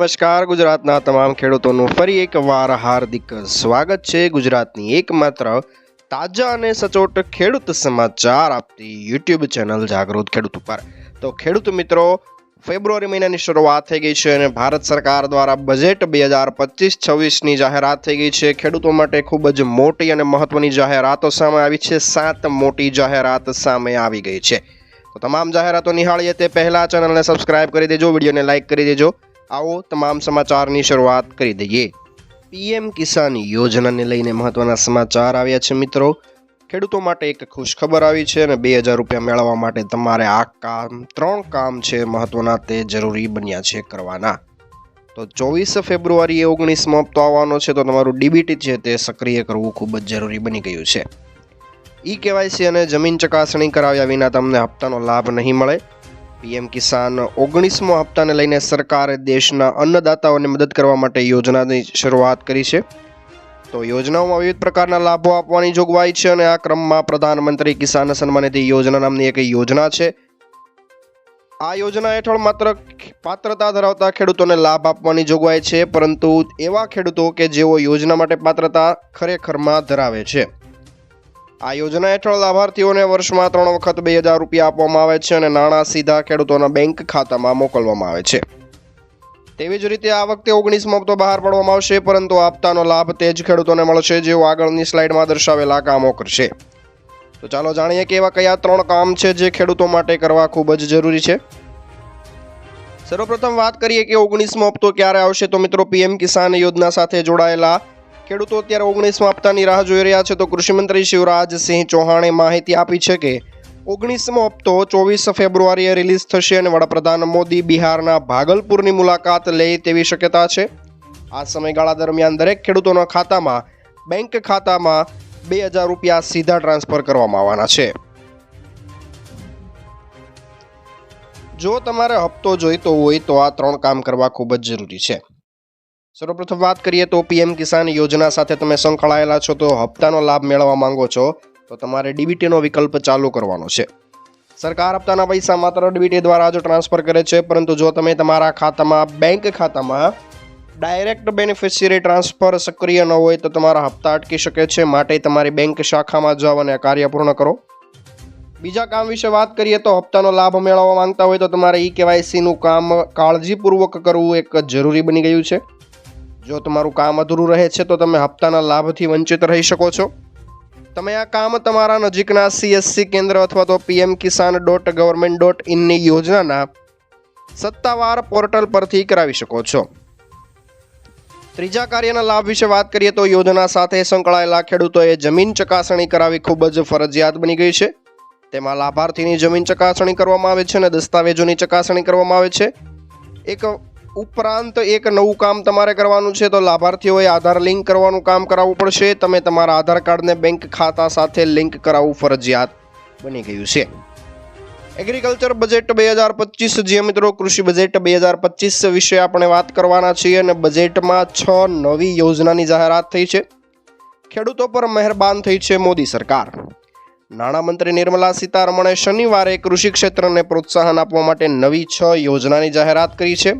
નમસ્કાર, ગુજરાતના તમામ ખેડૂતોનું ફરી એકવાર હાર્દિક સ્વાગત છે. ગુજરાતની એકમાત્ર તાજા અને સચોટ ખેડૂત સમાચાર આપતી યુટ્યુબ ચેનલ જાગૃત ખેડૂત ઉપર. તો ખેડૂત મિત્રો, ફેબ્રુઆરી મહિનાની શરૂઆત થઈ ગઈ છે અને ભારત સરકાર દ્વારા બજેટ બે હજાર પચીસ છવ્વીસની જાહેરાત થઈ ગઈ છે. ખેડૂતો માટે ખૂબ જ મોટી અને મહત્વની જાહેરાતો સામે આવી છે. સાત મોટી જાહેરાત સામે આવી ગઈ છે. તો તમામ જાહેરાતો નિહાળીએ તે પહેલાં ચેનલને સબસ્ક્રાઇબ કરી દેજો, વિડીયોને લાઇક કરી દેજો. આવો તમામ સમાચારની શરૂઆત કરી દઈએ. પીએમ કિસાન યોજનાને લઈને મહત્વના સમાચાર આવ્યા છે મિત્રો. ખેડૂતો માટે એક ખુશખબર આવી છે અને બે હજાર રૂપિયા મેળવવા માટે તમારે આ કામ, ત્રણ કામ છે મહત્વના તે જરૂરી બન્યા છે કરવાના. તો ચોવીસ ફેબ્રુઆરીએ ઓગણીસમો હપ્તો આવવાનો છે તો તમારું ડીબીટી છે તે સક્રિય કરવું ખૂબ જ જરૂરી બની ગયું છે. ઈ કેવાયસી અને જમીન ચકાસણી કરાવ્યા વિના તમને હપ્તાનો લાભ નહીં મળે. પીએમ કિસાન ઓગણીસમો હપ્તાને લઈને સરકારે દેશના અન્નદાતાઓને મદદ કરવા માટે યોજનાની શરૂઆત કરી છે. તો યોજનાઓમાં વિવિધ પ્રકારના લાભો આપવાની જોગવાઈ છે અને આ ક્રમમાં પ્રધાનમંત્રી કિસાન સન્માનિધિ યોજના નામની એક યોજના છે. આ યોજના હેઠળ માત્ર પાત્રતા ધરાવતા ખેડૂતોને લાભ આપવાની જોગવાઈ છે, પરંતુ એવા ખેડૂતો કે જેઓ યોજના માટે પાત્રતા ખરેખરમાં ધરાવે છે. આ યોજના હેઠળ લાભાર્થીઓને વર્ષમાં ત્રણ વખત બે હજાર રૂપિયા આપવામાં આવે છે અને નાણાં સીધા ખેડૂતોના બેંક ખાતામાં મોકલવામાં આવે છે. તેવી જ રીતે આ વખતે ઓગણીસમો હપ્તો બહાર પાડવામાં આવશે, પરંતુ આપતાનો લાભ તે જ ખેડૂતોને મળશે જેઓ આગળની સ્લાઇડમાં દર્શાવેલા કામો કરશે. તો ચાલો જાણીએ કે એવા કયા ત્રણ કામ છે જે ખેડૂતો માટે કરવા ખૂબ જ જરૂરી છે. સર્વપ્રથમ વાત કરીએ કે ઓગણીસમો હપ્તો ક્યારે આવશે? તો મિત્રો, પીએમ કિસાન યોજના સાથે જોડાયેલા ખેડૂતો અત્યારે ઓગણીસમાં હપ્તાની રાહ જોઈ રહ્યા છે તો કૃષિમંત્રી શિવરાજસિંહ ચૌહાણે માહિતી આપી છે કે ઓગણીસમો હપ્તો ચોવીસ ફેબ્રુઆરીએ રિલીઝ થશે અને વડાપ્રધાન મોદી બિહારના ભાગલપુરની મુલાકાત લે તેવી શક્યતા છે. આ સમયગાળા દરમિયાન દરેક ખેડૂતોના ખાતામાં, બેંક ખાતામાં બે હજાર રૂપિયા સીધા ટ્રાન્સફર કરવામાં આવવાના છે. જો તમારે હપ્તો જોઈતો હોય તો આ ત્રણ કામ કરવા ખૂબ જ જરૂરી છે. સર્વપ્રથમ વાત કરીએ તો પીએમ કિસાન યોજના સાથે તમે સંકળાયેલા છો, તો હપ્તાનો લાભ મેળવવા માંગો છો, તો તમારે ડીબીટીનો વિકલ્પ ચાલુ કરવાનો છે. સરકાર હપ્તાના પૈસા માત્ર ડીબીટી દ્વારા જ ટ્રાન્સફર કરે છે, પરંતુ જો તમે તમારા ખાતામાં, બેંક ખાતામાં ડાયરેક્ટ બેનિફિશિયરી ટ્રાન્સફર સક્રિય ન હોય, તો તમારા હપ્તા અટકી શકે છે, માટે તમારી બેંક શાખામાં જાઓ અને કાર્ય પૂર્ણ કરો. બીજા કામ વિશે વાત કરીએ તો હપ્તાનો લાભ મેળવવા માંગતા હોય, તો તમારે ઈ કેવાયસીનું કામ કાળજીપૂર્વક કરવું એક જરૂરી બની ગયું છે. જો તમારું કામ અધૂરું રહે છે તો તમે હપ્તાના લાભથી વંચિત રહી શકો છો. તમે આ કામ તમારા નજીકના સીએસસી કેન્દ્ર અથવા તો PM Kisan dot government dot ઇનની યોજનાના સત્તાવાર પોર્ટલ પરથી કરાવી શકો છો. ત્રીજા કાર્યના લાભ વિશે વાત કરીએ તો યોજના સાથે સંકળાયેલા ખેડૂતોએ જમીન ચકાસણી કરાવી ખૂબ જ ફરજિયાત બની ગઈ છે. તેમાં લાભાર્થીની જમીન ચકાસણી કરવામાં આવે છે અને દસ્તાવેજોની ચકાસણી કરવામાં આવે છે. એક ઉપરાંત એક નવું કામ તમારે કરવાનું છે તો લાભાર્થીઓએ આધાર લિંક કરવાનું કામ કરાવવું પડશે. તમે તમારા આધાર કાર્ડને બેંક ખાતા સાથે લિંક કરાવવું ફરજિયાત બની ગયું છે. એગ્રીકલ્ચર બજેટ બે હજાર પચીસ જે મિત્રો કૃષિ બજેટ બે હજાર પચીસ વિશે આપણે વાત કરવાના છીએ અને બજેટમાં છ નવી યોજનાની જાહેરાત થઈ છે. ખેડૂતો પર મહેરબાન થઈ છે મોદી સરકાર. નાણામંત્રી નિર્મલા સીતારમણે શનિવારે કૃષિ ક્ષેત્રને પ્રોત્સાહન આપવા માટે નવી છ યોજનાની જાહેરાત કરી છે.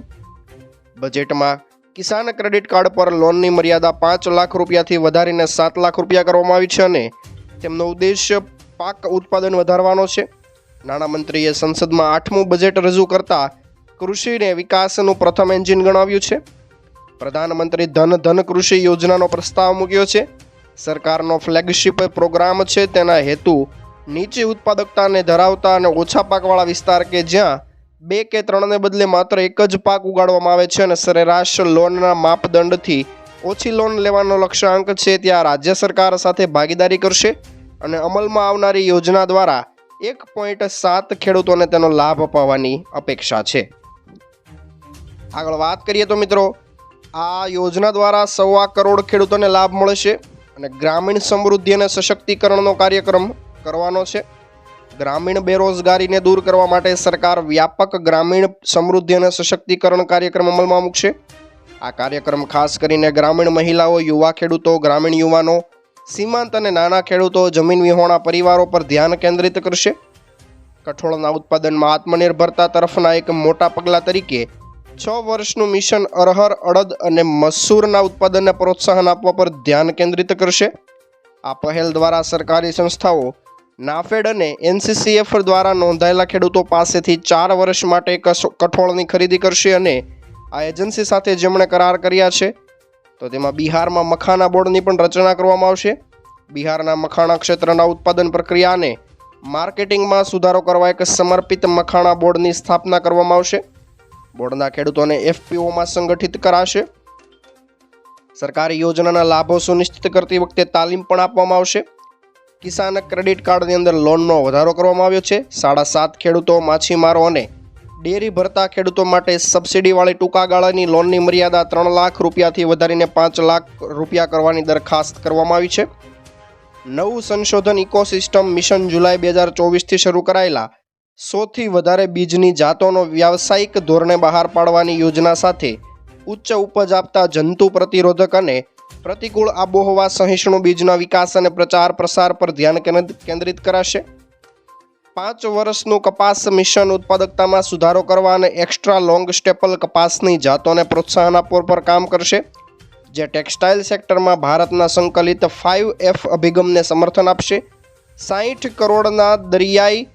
બજેટમાં. કિસાન ક્રેડિટ કાર્ડ પર લોનની મર્યાદા પાંચ લાખ રૂપિયાથી વધારીને સાત લાખ રૂપિયા કરવામાં આવી છે અને તેમનો ઉદ્દેશ્ય પાક ઉત્પાદન વધારવાનો છે. નાણામંત્રીએ સંસદમાં આઠમું બજેટ રજૂ કરતા કૃષિને વિકાસનું પ્રથમ એન્જિન ગણાવ્યું છે. પ્રધાનમંત્રી ધન ધન કૃષિ યોજનાનો પ્રસ્તાવ મૂક્યો છે. સરકારનો ફ્લેગશિપ પ્રોગ્રામ છે, તેના હેતુ નીચી ઉત્પાદકતાને ધરાવતા અને ઓછા પાકવાળા વિસ્તાર કે જ્યાં બે કે ત્રણને બદલે માત્ર એક જ પાક ઉગાડવામાં આવે છે અને સરેરાશ લોનના માપદંડથી ઓછી લોન લેવાનો લક્ષ્યાંક છે, ત્યાં રાજ્ય સરકાર સાથે ભાગીદારી કરશે અને અમલમાં આવનારી યોજના દ્વારા એક પોઈન્ટ સાત ખેડૂતોને તેનો લાભ અપાવવાની અપેક્ષા છે. આગળ વાત કરીએ તો મિત્રો, આ યોજના દ્વારા સવા કરોડ ખેડૂતોને લાભ મળશે અને ગ્રામીણ સમૃદ્ધિ અને સશક્તિકરણનો કાર્યક્રમ કરવાનો છે. ગ્રામીણ બેરોજગારીને દૂર કરવા માટે સરકાર વ્યાપક ગ્રામીણ સમૃદ્ધિ અને સશક્તિકરણ કાર્યક્રમ અમલમાં મૂકશે. આ કાર્યક્રમ ખાસ કરીને ગ્રામીણ મહિલાઓ, યુવા ખેડૂતો, ગ્રામીણ યુવાનો, સીમાંત અને નાના ખેડૂતો, જમીન વિહોણા પરિવારો પર ધ્યાન કેન્દ્રિત કરશે. કઠોળના ઉત્પાદનમાં આત્મનિર્ભરતા તરફના એક મોટા પગલાં તરીકે છ વર્ષનું મિશન અરહર, અડદ અને મસૂરના ઉત્પાદનને પ્રોત્સાહન આપવા પર ધ્યાન કેન્દ્રિત કરશે. આ પહેલ દ્વારા સરકારી સંસ્થાઓ નાફેડ અને એનસીસીએફ દ્વારા નોંધાયેલા ખેડૂતો પાસેથી ચાર વર્ષ માટે કઠોળની ખરીદી કરશે અને આ એજન્સી સાથે જેમણે કરાર કર્યા છે, તો તેમાં બિહારમાં મખાના બોર્ડની પણ રચના કરવામાં આવશે. બિહારના મખાણા ક્ષેત્રના ઉત્પાદન પ્રક્રિયા અને માર્કેટિંગમાં સુધારો કરવા એક સમર્પિત મખાણા બોર્ડની સ્થાપના કરવામાં આવશે. બોર્ડના ખેડૂતોને એફપીઓમાં સંગઠિત કરાશે. સરકારી યોજનાના લાભો સુનિશ્ચિત કરતી વખતે તાલીમ પણ આપવામાં આવશે. કિસાન ક્રેડિટ કાર્ડની અંદર લોનનો વધારો કરવામાં આવ્યો છે. સાડા સાત ખેડૂતો માછીમારો અને ડેરી ભરતા ખેડૂતો માટે સબસિડીવાળી ટૂંકા ગાળાની લોનની મર્યાદા ત્રણ લાખ રૂપિયાથી વધારીને પાંચ લાખ રૂપિયા કરવાની દરખાસ્ત કરવામાં આવી છે. નવું સંશોધન ઇકોસિસ્ટમ મિશન જુલાઈ બે હજાર ચોવીસથી શરૂ કરાયેલા સોથી વધારે બીજની જાતોનો વ્યાવસાયિક ધોરણે બહાર પાડવાની યોજના સાથે ઉચ્ચ ઉપજ આપતા જંતુ પ્રતિરોધક અને પ્રતિકૂળ આબોહવા, સહિષ્ણુ બીજના વિકાસ અને પ્રચાર પ્રસાર પર ધ્યાન કેન્દ્ર- કેન્દ્રિત કરાશે. પાંચ વર્ષનું કપાસ મિશન ઉત્પાદકતામાં સુધારો કરવા અને એક્સ્ટ્રા લોંગ સ્ટેપલ કપાસની જાતોને પ્રોત્સાહન આપવા પર કામ કરશે. જે ટેક્સટાઇલ સેક્ટરમાં ભારતના સંકલિત ફાઇવ એફ અભિગમને સમર્થન આપશે. સાહીઠ કરોડના દરિયાઈ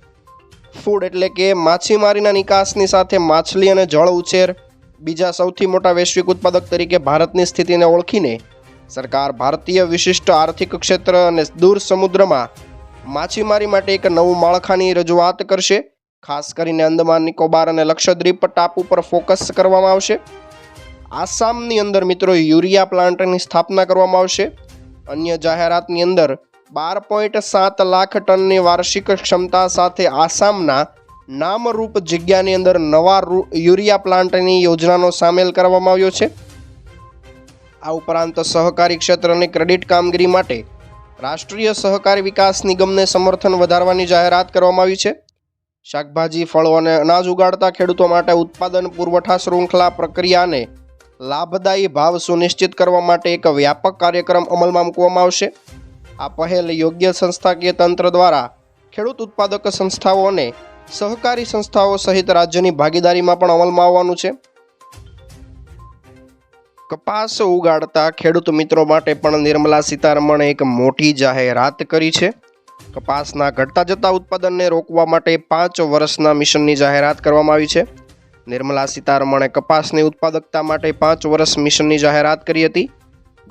ફૂડ એટલે કે માછીમારીના નિકાસની સાથે માછલી અને જળ ઉછેર, બીજા સૌથી મોટા વૈશ્વિક ઉત્પાદક તરીકે ભારતની સ્થિતિને ઓળખીને સરકાર ભારતીય વિશિષ્ટ આર્થિક ક્ષેત્ર અને દૂર સમુદ્રમાં માછીમારી માટે એક નવું માળખાની રજૂઆત કરશે. ખાસ કરીને અંદમાન, નિકોબાર અને લક્ષદ્વીપ ટાપુ પર ફોકસ કરવામાં આવશે. આસામની અંદર મિત્રો યુરિયા પ્લાન્ટની સ્થાપના કરવામાં આવશે. અન્ય જાહેરાતની અંદર બાર પોઈન્ટ સાત લાખ ટનની વાર્ષિક ક્ષમતા સાથે આસામના નામરૂપ જગ્યાની અંદર નવા યુરિયા પ્લાન્ટની યોજનાનો સામેલ કરવામાં આવ્યો છે. આ ઉપરાંત સહકારી ક્ષેત્રની ક્રેડિટ કામગીરી માટે રાષ્ટ્રીય સહકારી વિકાસ નિગમને સમર્થન વધારવાની જાહેરાત કરવામાં આવી છે. શાકભાજી, ફળો અને અનાજ ઉગાડતા ખેડૂતો માટે ઉત્પાદન, પુરવઠા શૃંખલા પ્રક્રિયાને લાભદાયી ભાવ સુનિશ્ચિત કરવા માટે એક વ્યાપક કાર્યક્રમ અમલમાં મૂકવામાં આવશે. આ પહેલ યોગ્ય સંસ્થાકીય તંત્ર દ્વારા ખેડૂત ઉત્પાદક સંસ્થાઓ અને સહકારી સંસ્થાઓ સહિત રાજ્યની ભાગીદારીમાં પણ અમલમાં આવવાનું છે. કપાસ ઉગાડતા ખેડૂત મિત્રો માટે પણ નિર્મલા સીતારમણે એક મોટી જાહેરાત કરી છે. કપાસના ઘટતા જતા ઉત્પાદનને રોકવા માટે પાંચ વર્ષના મિશનની જાહેરાત કરવામાં આવી છે. નિર્મલા સીતારમણે કપાસની ઉત્પાદકતા માટે પાંચ વર્ષ મિશનની જાહેરાત કરી હતી.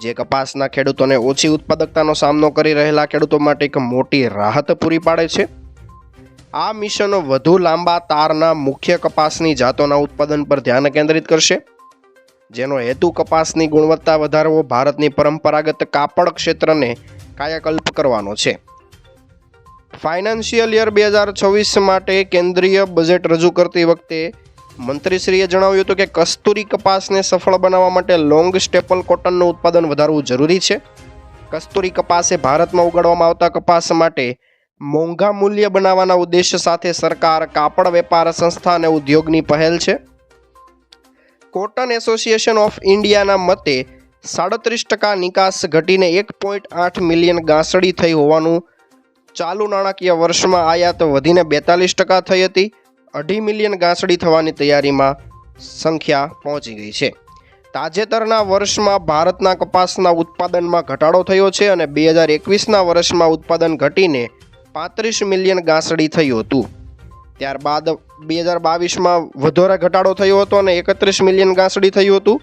જે કપાસના ખેડૂતોને ઓછી ઉત્પાદકતાનો સામનો કરી રહેલા ખેડૂતો માટે એક મોટી રાહત પૂરી પાડે છે. આ મિશન વધુ લાંબા તારના મુખ્ય કપાસની જાતોના ઉત્પાદન પર ધ્યાન કેન્દ્રિત કરશે. જેનો હેતુ કપાસની ગુણવત્તા વધારવો ભારતની પરંપરાગત કાપડ ક્ષેત્રને કાયાકલ્પ કરવાનો છે. ફાઇનાન્શિયલ યર બે હજાર છવ્વીસ માટે કેન્દ્રીય બજેટ રજૂ કરતી વખતે મંત્રીશ્રીએ જણાવ્યું હતું કે કસ્તુરી કપાસને સફળ બનાવવા માટે લોંગ સ્ટેપલ કોટનનું ઉત્પાદન વધારવું જરૂરી છે. કસ્તુરી કપાસ એ ભારતમાં ઉગાડવામાં આવતા કપાસ માટે મોંઘા મૂલ્ય બનાવવાના ઉદ્દેશ્ય સાથે સરકાર કાપડ વેપાર સંસ્થા અને ઉદ્યોગની પહેલ છે. કોટન એસોસિએશન ઓફ ઇન્ડિયાના મતે સાડત્રીસ ટકા નિકાસ ઘટીને એક પોઈન્ટ આઠ મિલિયન ગાંસડી થઈ હોવાનું ચાલુ નાણાકીય વર્ષમાં આયાત વધીને બેતાલીસ ટકા થઈ હતી. અઢી મિલિયન ગાંસડી થવાની તૈયારીમાં સંખ્યા પહોંચી ગઈ છે. તાજેતરના વર્ષમાં ભારતના કપાસના ઉત્પાદનમાં ઘટાડો થયો છે અને બે હજાર એકવીસના વર્ષમાં ઉત્પાદન ઘટીને પાંત્રીસ મિલિયન ગાંસડી થયું હતું. ત્યારબાદ બે હજાર બાવીસમાં વધારે ઘટાડો થયો હતો અને એકત્રીસ મિલિયન ગાંસડી થયું હતું.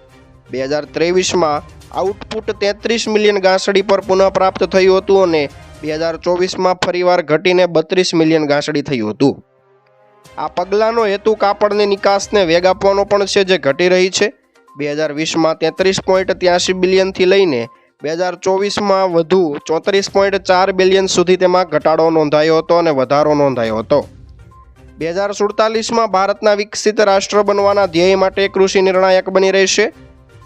બે હજાર ત્રેવીસમાં આઉટપુટ તેત્રીસ મિલિયન ગાંસડી પર પુનઃપ્રાપ્ત થયું હતું અને બે હજાર ચોવીસમાં ફરીવાર ઘટીને બત્રીસ મિલિયન ગાંસડી થયું હતું. આ પગલાંનો હેતુ કાપડની નિકાસને વેગ આપવાનો પણ છે જે ઘટી રહી છે. બે હજાર વીસમાં તેત્રીસ પોઈન્ટ ત્યાંશી બિલિયનથી લઈને બે હજાર ચોવીસમાં વધુ ચોત્રીસ પોઈન્ટ ચાર બિલિયન સુધી તેમાં ઘટાડો નોંધાયો હતો અને વધારો નોંધાયો હતો. બે હજાર સુડતાલીસમાં ભારતના વિકસિત રાષ્ટ્ર બનવાના ધ્યેય માટે કૃષિ નિર્ણાયક બની રહેશે.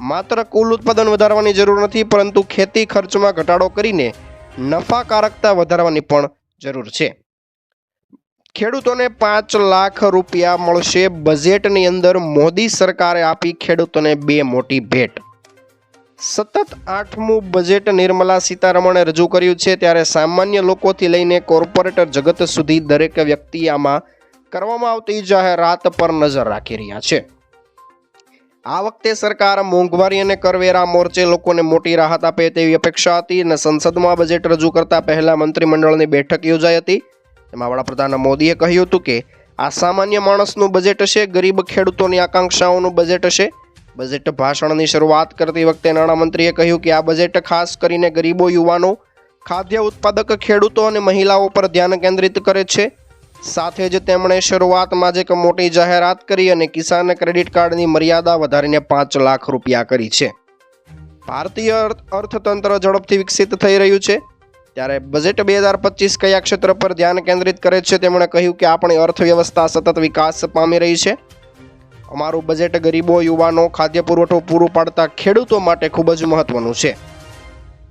માત્ર કુલ ઉત્પાદન વધારવાની જરૂર નથી, પરંતુ ખેતી ખર્ચમાં ઘટાડો કરીને નફાકારકતા વધારવાની પણ જરૂર છે. ખેડૂતોને પાંચ લાખ રૂપિયા મળશે બજેટની અંદર, મોદી સરકારે આપી ખેડૂતોને બે મોટી ભેટ. સતત આઠમું બજેટ નિર્મલા સીતારમણે રજૂ કર્યું છે, ત્યારે સામાન્ય લોકોથી લઈને કોર્પોરેટર જગત સુધી દરેક વ્યક્તિ આમાં કરવામાં આવતી જાહેરાત પર નજર રાખી રહ્યા છે. આ વખતે સરકાર મોંઘવારી અને કરવેરા મોરચે લોકોને મોટી રાહત આપે તેવી અપેક્ષા હતી અને સંસદમાં બજેટ રજૂ કરતા પહેલા મંત્રીમંડળની બેઠક યોજાઈ હતી. તેમાં વડાપ્રધાન મોદીએ કહ્યું હતું કે, આ સામાન્ય માણસનું બજેટ હશે ગરીબ ખેડૂતોની આકાંક્ષાઓનું બજેટ હશે બજેટ ભાષણની શરૂઆત કરતી વખતે નાણામંત્રીએ કહ્યું કે, આ બજેટ ખાસ કરીને ગરીબો, યુવાનો, ખાદ્ય ઉત્પાદક ખેડૂતો અને મહિલાઓ પર ધ્યાન કેન્દ્રિત કરે છે. સાથે જ તેમણે શરૂઆતમાં જ એક મોટી જાહેરાત કરી અને કિસાન ક્રેડિટ કાર્ડની મર્યાદા વધારીને પાંચ લાખ રૂપિયા કરી છે. ભારતીય અર્થ- અર્થતંત્ર ઝડપથી વિકસિત થઈ રહ્યું છે. ત્યારે બજેટ બે હજાર પચીસ કયા ક્ષેત્ર પર ધ્યાન કેન્દ્રિત કરે છે તેમણે કહ્યું કે આપણી અર્થવ્યવસ્થા સતત વિકાસ પામી રહી છે. અમારું બજેટ ગરીબો, યુવાનો, ખાદ્ય પુરવઠો પૂરો પાડતા ખેડૂતો માટે ખૂબ જ મહત્વનું છે.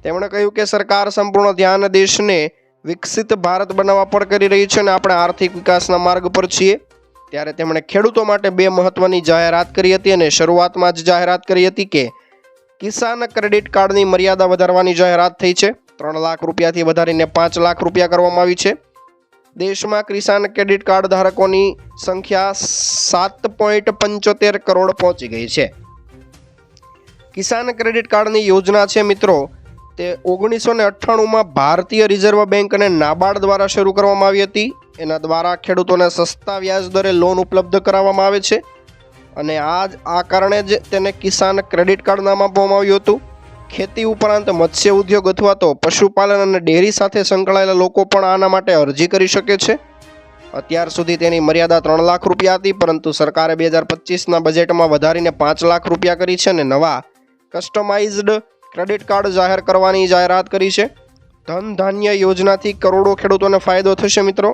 તેમણે કહ્યું કે સરકાર સંપૂર્ણ ધ્યાન દેશને વિકસિત ભારત બનાવવા પણ કરી રહી છે અને આપણે આર્થિક વિકાસના માર્ગ પર છીએ. ત્યારે તેમણે ખેડૂતો માટે બે મહત્વની જાહેરાત કરી હતી અને શરૂઆતમાં જ જાહેરાત કરી હતી કે કિસાન ક્રેડિટ કાર્ડની મર્યાદા વધારવાની જાહેરાત થઈ છે. ત્રણ લાખ રૂપિયાથી વધારીને પાંચ લાખ રૂપિયા કરવામાં આવી છે. દેશમાં કિસાન ક્રેડિટ કાર્ડ ધારકોની સંખ્યા સાત પોઈન્ટ પંચોતેર કરોડ પહોંચી ગઈ છે. કિસાન ક્રેડિટ કાર્ડની યોજના છે મિત્રો તે ઓગણીસો ને અઠ્ઠાણુંમાં ભારતીય રિઝર્વ બેંક અને નાબાર્ડ દ્વારા શરૂ કરવામાં આવી હતી. એના દ્વારા ખેડૂતોને સસ્તા વ્યાજ દરે લોન ઉપલબ્ધ કરાવવામાં આવે છે અને આ આ કારણે જ તેને કિસાન ક્રેડિટ કાર્ડ નામ આપવામાં આવ્યું હતું. ખેતી ઉપરાંત મત્સ્ય ઉદ્યોગ અથવા તો પશુપાલન અને ડેરી સાથે સંકળાયેલા લોકો પણ આના માટે અરજી કરી શકે છે. અત્યાર સુધી તેની મર્યાદા ત્રણ લાખ રૂપિયા હતી, પરંતુ સરકારે બે હજાર પચીસના બજેટમાં વધારીને પાંચ લાખ રૂપિયા કરી છે અને નવા કસ્ટમાઇઝ્ડ ક્રેડિટ કાર્ડ જાહેર કરવાની જાહેરાત કરી છે. ધન ધાન્ય યોજનાથી કરોડો ખેડૂતોને ફાયદો થશે મિત્રો.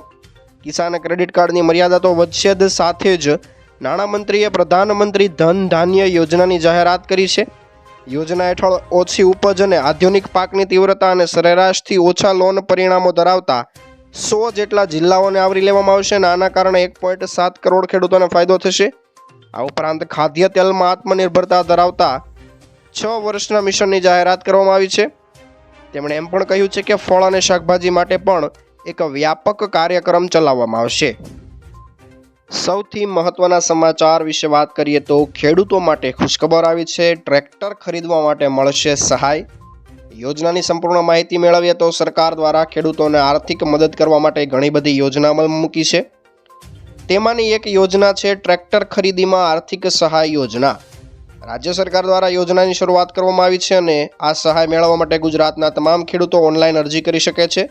કિસાન ક્રેડિટ કાર્ડની મર્યાદા તો વધશે જ, સાથે જ નાણામંત્રીએ પ્રધાનમંત્રી ધન ધાન્ય યોજનાની જાહેરાત કરી છે. યોજના હેઠળ ઓછી ઉપજ અને આધુનિક પાકની તીવ્રતા અને સરેરાશથી ઓછા લોન પરિણામો ધરાવતા સો જેટલા જિલ્લાઓને આવરી લેવામાં આવશે. અને આના કારણે એક પોઈન્ટ સાત કરોડ ખેડૂતોને ફાયદો થશે. આ ઉપરાંત ખાદ્ય તેલમાં આત્મનિર્ભરતા ધરાવતા છ વર્ષના મિશનની જાહેરાત કરવામાં આવી છે. તેમણે એમ પણ કહ્યું છે કે ફળ અને શાકભાજી માટે પણ એક વ્યાપક કાર્યક્રમ ચલાવવામાં આવશે. સૌથી મહત્વના સમાચાર વિશે વાત કરીએ તો ખેડૂતો માટે ખુશખબર આવી છે. ટ્રેક્ટર ખરીદવા માટે મળશે સહાય. યોજનાની સંપૂર્ણ માહિતી મેળવીએ તો સરકાર દ્વારા ખેડૂતોને આર્થિક મદદ કરવા માટે ઘણી બધી યોજના અમલમાં મૂકી છે. તેમાંની એક યોજના છે ટ્રેક્ટર ખરીદીમાં આર્થિક સહાય યોજના. રાજ્ય સરકાર દ્વારા યોજનાની શરૂઆત કરવામાં આવી છે અને આ સહાય મેળવવા માટે ગુજરાતના તમામ ખેડૂતો ઓનલાઈન અરજી કરી શકે છે.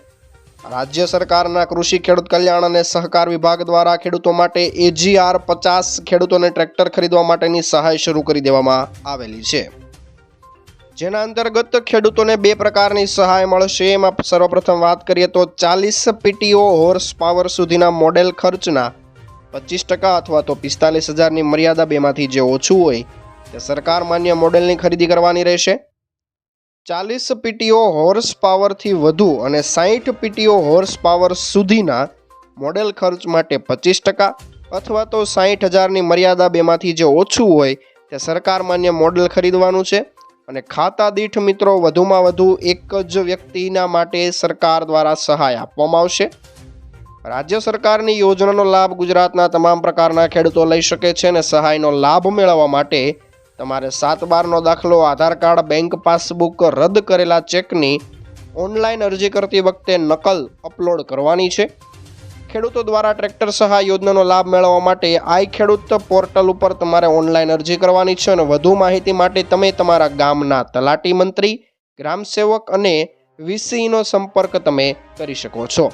રાજ્ય સરકારના કૃષિ ખેડૂત કલ્યાણ અને સહકાર વિભાગ દ્વારા ખેડૂતો માટે એજીઆર પચાસ ખેડૂતોને ટ્રેક્ટર ખરીદવા માટેની સહાય શરૂ કરી દેવામાં આવેલી છે. જેના અંતર્ગત ખેડૂતોને બે પ્રકારની સહાય મળશે. એમાં સર્વપ્રથમ વાત કરીએ તો ચાલીસ પીટીઓ હોર્સ પાવર સુધીના મોડેલ ખર્ચના પચીસ ટકા અથવા તો પિસ્તાલીસ હજારની મર્યાદા બેમાંથી જે ઓછું હોય તે સરકાર માન્ય મોડેલની ખરીદી કરવાની રહેશે? ચાલીસ પીટીઓ હોર્સ પાવરથી વધુ અને સાહીઠ પીટીઓ હોર્સ પાવર સુધીના મોડેલ ખર્ચ માટે પચીસ ટકા અથવા તો સાહીઠ હજારની મર્યાદા બેમાંથી જે ઓછું હોય તે સરકાર માન્ય મોડેલ ખરીદવાનું છે. અને ખાતા દીઠ મિત્રો વધુમાં વધુ એક જ વ્યક્તિના માટે સરકાર દ્વારા સહાય આપવામાં આવશે. રાજ્ય સરકારની યોજનાનો લાભ ગુજરાતના તમામ પ્રકારના ખેડૂતો લઈ શકે છે અને સહાયનો લાભ મેળવવા માટે તમારે સાત બારનો દાખલો, આધાર કાર્ડ, બેંક પાસબુક રદ કરેલા ચેકની ઓનલાઈન અરજી કરતી વખતે નકલ અપલોડ કરવાની છે. ખેડૂતો દ્વારા ટ્રેક્ટર સહાય યોજનાનો લાભ મેળવવા માટે આઈ ખેડૂત પોર્ટલ ઉપર તમારે ઓનલાઈન અરજી કરવાની છે અને વધુ માહિતી માટે તમે તમારા ગામના તલાટી મંત્રી ગ્રામ સેવક અને વીસીનો સંપર્ક તમે કરી શકો છો.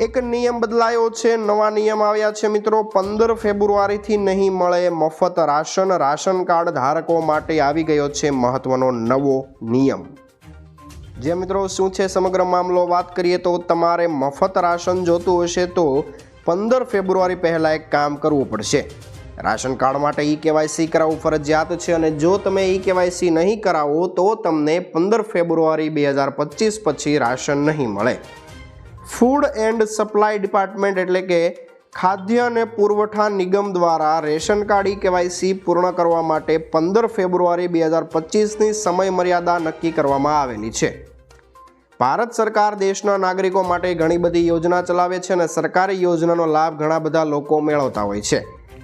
એક નિયમ બદલાયો છે, નવા નિયમ આવ્યા છે મિત્રો. પંદર ફેબ્રુઆરીથી નહીં મળે મફત રાશન. રાશન કાર્ડ ધારકો માટે આવી ગયો છે મહત્વનો નવો નિયમ. જે મિત્રો, શું છે સમગ્ર મામલો? વાત કરીએ તો તમારે મફત રાશન જોતું હશે તો પંદર ફેબ્રુઆરી પહેલાં એક કામ કરવું પડશે. રાશન કાર્ડ માટે ઈ કેવાયસી કરાવવું ફરજિયાત છે અને જો તમે ઈ કેવાયસી નહીં કરાવો તો તમને પંદર ફેબ્રુઆરી બે હજાર પચીસ પછી રાશન નહીં મળે. ફૂડ એન્ડ સપ્લાય ડિપાર્ટમેન્ટ એટલે કે ખાદ્ય અને પુરવઠા નિગમ દ્વારા રેશન કાર્ડ કેવાયસી પૂર્ણ કરવા માટે પંદર ફેબ્રુઆરી બે હજાર પચીસની સમયમર્યાદા નક્કી કરવામાં આવેલી છે. ભારત સરકાર દેશના નાગરિકો માટે ઘણી બધી યોજના ચલાવે છે અને સરકારી યોજનાનો લાભ ઘણા બધા લોકો મેળવતા હોય છે.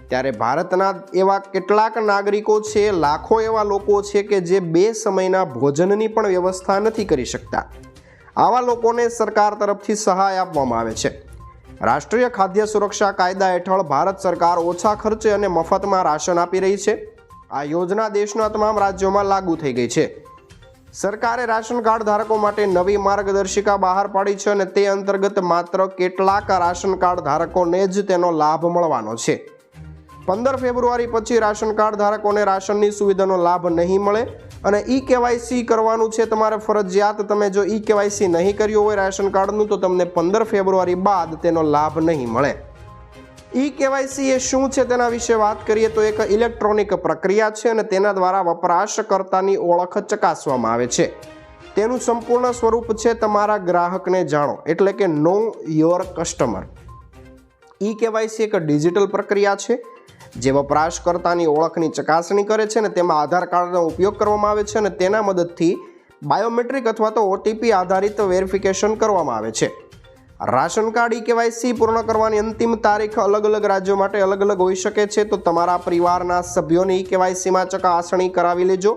ત્યારે ભારતના એવા કેટલાક નાગરિકો છે, લાખો એવા લોકો છે કે જે બે સમયના ભોજનની પણ વ્યવસ્થા નથી કરી શકતા. આવા લોકોને સરકાર તરફથી સહાય આપવામાં આવે છે. રાષ્ટ્રીય ખાદ્ય સુરક્ષા કાયદા હેઠળ ભારત સરકાર ઓછા ખર્ચે અને મફતમાં રાશન આપી રહી છે. આ યોજના દેશના તમામ રાજ્યોમાં લાગુ થઈ ગઈ છે. સરકારે રાશન કાર્ડ ધારકો માટે નવી માર્ગદર્શિકા બહાર પાડી છે અને તે અંતર્ગત માત્ર કેટલાક રાશન કાર્ડ ધારકોને જ તેનો લાભ મળવાનો છે. પંદર ફેબ્રુઆરી પછી રાશન કાર્ડ ધારકોને રાશનની સુવિધાનો લાભ નહીં મળે. અને ઈ કેવાયસી કરવાનું છે તમારે ફરજિયાત. તમે જો ઈ કેવાયસી નહીં કર્યું હોય રાશન કાર્ડનું, તો તમને પંદર ફેબ્રુઆરી બાદ તેનો લાભ નહીં મળે. ઈ કેવાયસી એ શું છે તેના વિશે વાત કરીએ તો એક ઇલેક્ટ્રોનિક પ્રક્રિયા છે અને તેના દ્વારા વપરાશકર્તાની ઓળખ ચકાસવામાં આવે છે. તેનું સંપૂર્ણ સ્વરૂપ છે તમારા ગ્રાહકને જાણો, એટલે કે know your customer e KYC એક ડિજિટલ પ્રક્રિયા છે. જે વપરાશકર્તાની ઓળખની ચકાસણી કરે છે અને તેમાં આધાર કાર્ડનો ઉપયોગ કરવામાં આવે છે અને તેના મદદથી બાયોમેટ્રિક અથવા તો ઓટીપી આધારિત વેરિફિકેશન કરવામાં આવે છે. રાશન કાર્ડ ઈ કેવાયસી પૂર્ણ કરવાની અંતિમ તારીખ અલગ અલગ રાજ્યો માટે અલગ અલગ હોઈ શકે છે. તો તમારા પરિવારના સભ્યોની ઈ કેવાયસીમાં ચકાસણી કરાવી લેજો.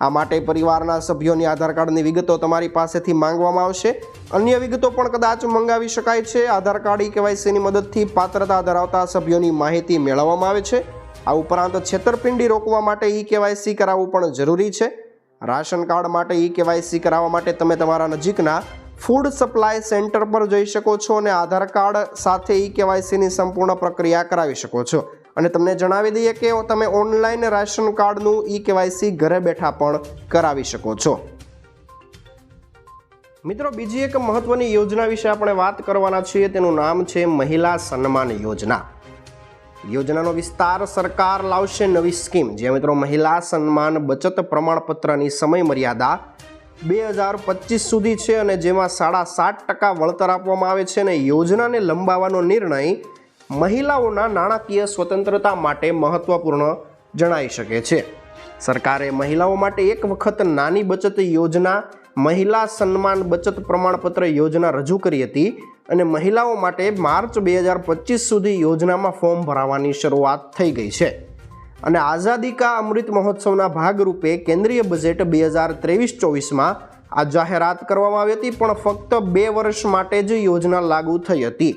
આ માટે પરિવારના સભ્યોની આધાર કાર્ડની વિગતો તમારી પાસેથી માંગવામાં આવશે. અન્ય વિગતો પણ કદાચ મંગાવી શકાય છે. આધાર કાર્ડ ઈ કેવાયસીની મદદથી પાત્રતા ધરાવતા સભ્યોની માહિતી મેળવવામાં આવે છે. આ ઉપરાંત છેતરપિંડી રોકવા માટે ઈ કેવાયસી કરાવવું પણ જરૂરી છે. રાશન કાર્ડ માટે ઈ કેવાયસી કરાવવા માટે તમે તમારા નજીકના ફૂડ સપ્લાય સેન્ટર પર જઈ શકો છો અને આધાર કાર્ડ સાથે ઈ કેવાયસીની સંપૂર્ણ પ્રક્રિયા કરાવી શકો છો. અને તમને જણાવી દઈએ કે તમે ઓનલાઈન રાશન કાર્ડનું ઈ કેવાયસી ઘરે બેઠા પણ કરાવી શકો છો. મિત્રો, બીજી એક મહત્વની યોજના વિશે આપણે વાત કરવાના છીએ. તેનું નામ છે મહિલા સન્માન યોજના. યોજનાનો વિસ્તાર સરકાર લાવશે નવી સ્કીમ. જે મિત્રો, મહિલા સન્માન બચત પ્રમાણપત્રની સમય મર્યાદા બે હજાર પચીસ સુધી છે અને જેમાં સાડા સાત ટકા વળતર આપવામાં આવે છે અને યોજનાને લંબાવવાનો નિર્ણય મહિલાઓના નાણાકીય સ્વતંત્રતા માટે મહત્વપૂર્ણ જણાઈ શકે છે. સરકારે મહિલાઓ માટે એક વખત નાની બચત યોજના, મહિલા સન્માન બચત પ્રમાણપત્ર યોજના રજૂ કરી હતી અને મહિલાઓ માટે માર્ચ બે હજાર પચીસ સુધી યોજનામાં ફોર્મ ભરાવાની શરૂઆત થઈ ગઈ છે. અને આઝાદી કા અમૃત મહોત્સવના ભાગરૂપે કેન્દ્રીય બજેટ બે હજાર ત્રેવીસ ચોવીસમાં આ જાહેરાત કરવામાં આવી હતી, પણ ફક્ત બે વર્ષ માટે જ યોજના લાગુ થઈ હતી.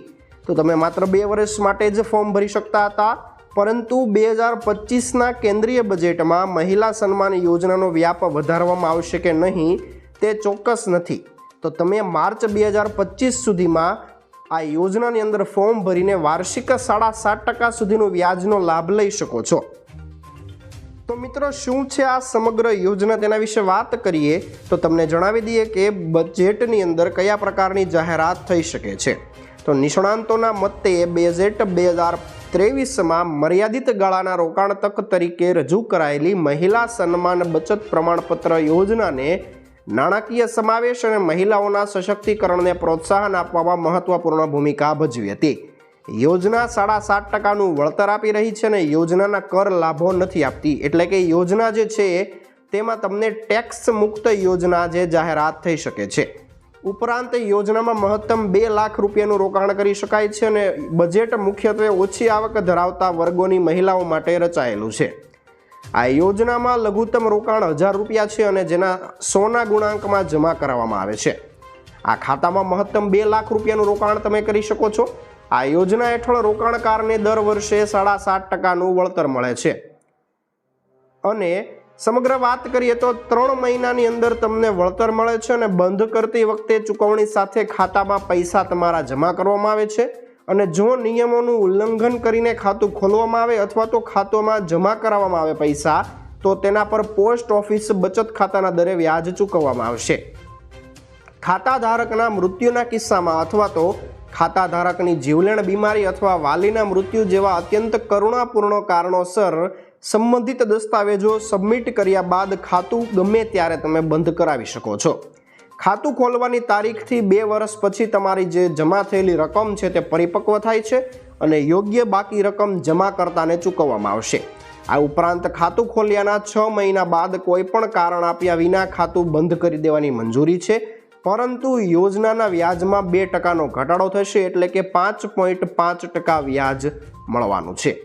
તો તમે માત્ર બે વર્ષ માટે જ ફોર્મ ભરી શકતા હતા, પરંતુ બે હજાર પચીસના કેન્દ્રીય બજેટમાં મહિલા સન્માન યોજનાનો વ્યાપ વધારવામાં આવશે કે નહીં, તે ચોક્કસ નથી. તો તમે માર્ચ બે હજાર પચીસ સુધીમાં આ યોજનાની અંદર ફોર્મ ભરીને વાર્ષિક સાડા સાત ટકા સુધીનો વ્યાજનો લાભ લઈ શકો છો. તો મિત્રો, શું છે આ સમગ્ર યોજના? તેના વિશે વાત કરીએ તો તમને જણાવી દઈએ કે બજેટની અંદર કયા પ્રકારની જાહેરાત થઈ શકે છે. તો નિષ્ણાંતોના મતે બેઝેટ બે હજાર ત્રેવીસમાં મર્યાદિત ગાળાના રોકાણ તક તરીકે રજૂ કરાયેલી મહિલા સન્માન બચત પ્રમાણપત્ર યોજનાને નાણાકીય સમાવેશ અને મહિલાઓના સશક્તિકરણને પ્રોત્સાહન આપવામાં મહત્વપૂર્ણ ભૂમિકા ભજવી હતી. યોજના સાડા સાત ટકાનું વળતર આપી રહી છે અને યોજનાના કર લાભો નથી આપતી. એટલે કે યોજના જે છે તેમાં તમને ટેક્સ મુક્ત યોજના જે જાહેરાત થઈ શકે છે. ઉપરાંત યોજનામાં મહત્તમ બે લાખ રૂપિયાનું રોકાણ કરી શકાય છે અને બજેટ મુખ્યત્વે ઓછી આવક ધરાવતા વર્ગોની મહિલાઓ માટે રચાયેલું છે. આ યોજનામાં લઘુત્તમ રોકાણ હજાર રૂપિયા છે અને જેના સોના ગુણાંકમાં જમા કરાવવામાં આવે છે. આ ખાતામાં મહત્તમ બે લાખ રૂપિયાનું રોકાણ તમે કરી શકો છો. આ યોજના હેઠળ રોકાણકારને દર વર્ષે સાડા સાત ટકાનું વળતર મળે છે. અને સમગ્ર વાત કરીએ તો ત્રણ મહિનાની અંદર તમને વળતર મળે છે અને બંધ કરતી વખતે ચૂકવણી સાથે ખાતામાં પૈસા તમારા જમા કરવામાં આવે છે. અને જો નિયમોનું ઉલ્લંઘન કરીને ખાતું ખોલવામાં આવે અથવા તો ખાતોમાં જમા કરાવવામાં આવે પૈસા, તો તેના પર પોસ્ટ ઓફિસ બચત ખાતાના દરે વ્યાજ ચૂકવવામાં આવશે. ખાતા ધારકના મૃત્યુના કિસ્સામાં અથવા તો ખાતા ધારકની જીવલેણ બીમારી અથવા વાલીના મૃત્યુ જેવા અત્યંત કરુણાપૂર્ણ કારણોસર સંબંધિત દસ્તાવેજો સબમિટ કર્યા બાદ ખાતું ગમે ત્યારે તમે બંધ કરાવી શકો છો. ખાતું ખોલવાની તારીખથી બે વર્ષ પછી તમારી જે જમા થયેલી રકમ છે તે પરિપક્વ થાય છે અને યોગ્ય બાકી રકમ જમા કરતાને ચૂકવવામાં આવશે. આ ઉપરાંત ખાતું ખોલ્યાના છ મહિના બાદ કોઈ પણ કારણ આપ્યા વિના ખાતું બંધ કરી દેવાની મંજૂરી છે. પરંતુ યોજનાના વ્યાજમાં બે ટકાનો ઘટાડો થશે એટલે કે પાંચ પોઈન્ટ પાંચ ટકા વ્યાજ મળવાનું છે.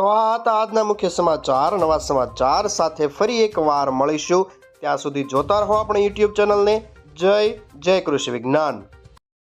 તો આ હતા આજના મુખ્ય સમાચાર. નવા સમાચાર સાથે ફરી એકવાર મળીશું. ત્યાં સુધી જોતા રહો આપણી યુટ્યુબ ચેનલને. જય જય કૃષિ વિજ્ઞાન.